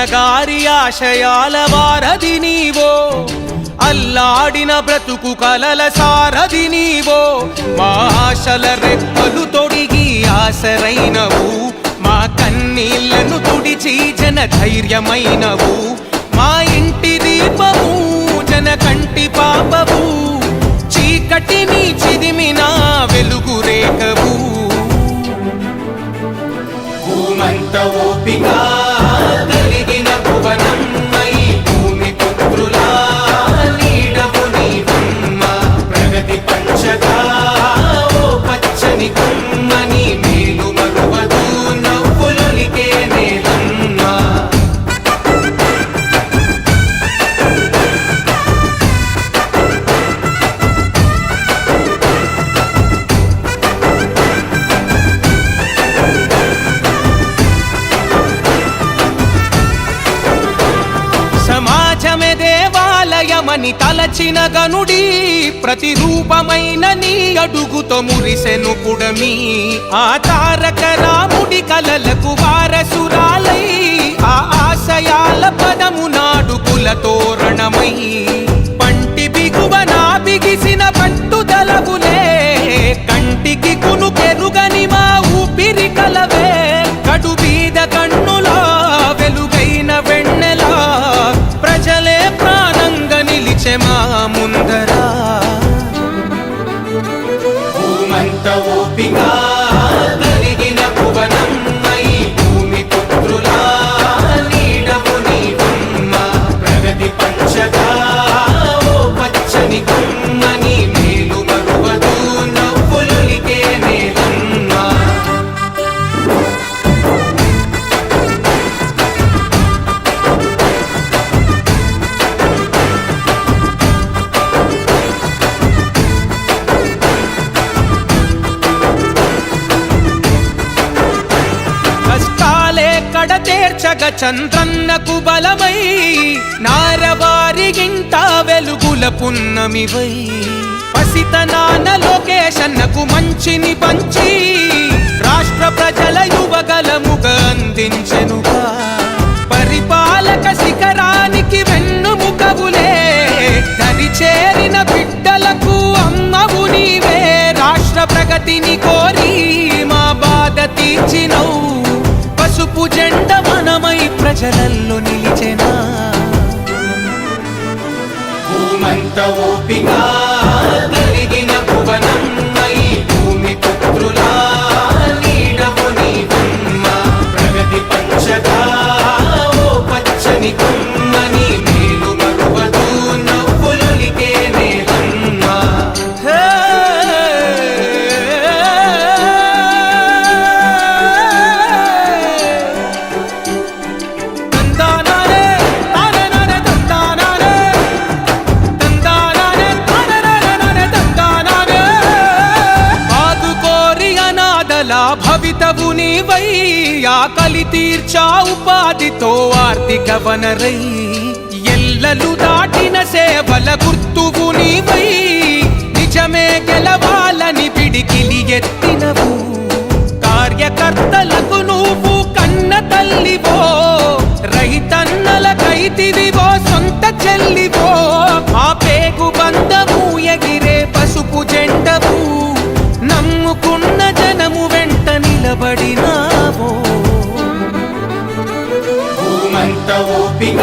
ఆశయాల వారధి నీవో. అల్లాడిన బ్రతుకు కలల సారధి నీవో. మా ఆశల రెప్పలు తొడిగి ఆసరైనవు మా కన్నీళ్ళను తుడిచి జన ధైర్యమైనవు మా ఇంటి దీపము జన కంటి పాపవు చీకటిని చిదిమినా దేవాలయమని తలచిన గనుడి ప్రతిరూపమైన నీ అడుగుతో మురిసెను పుడమి ఆ తారక రాముడి కలలకు వారసురాలై ఆ ఆశయాల పదమున ಮುಂದರ చేర్చగ చంద్రన్నకు బలమై నారవారిగింట వెలుగుల పున్నమివై. పసితనాన లోకేశన్నకు మంచిని పంచి రాష్ట్ర ప్రజల యువగలముగా అందించెనుగా పరిపాలక శిఖరానికి వెన్నుముకవులే దరి చేరిన బిడ్డలకు అమ్మవు నీవే. రాష్ట్ర ప్రగతిని కోరి మా బాధ తీర్చినవు పసుపు జెండ ప్రజలల్లో నిలిచెనా? భూమంత ఓపిక కలిగిన భువనం. భవితవు నీవై ఆకలి తీర్చా ఉపాధితో ఆర్థిక వనరై. ఎల్లలు దాటిన సేవల గుర్తువు నీవై నిజమే గెలవాలని పిడికిలి ఎత్తినవు. కార్యకర్తలకు నువ్వు కన్న తల్లివో రైతన్నల కైతివివో నిలబడినావో భూమంత ఓపిక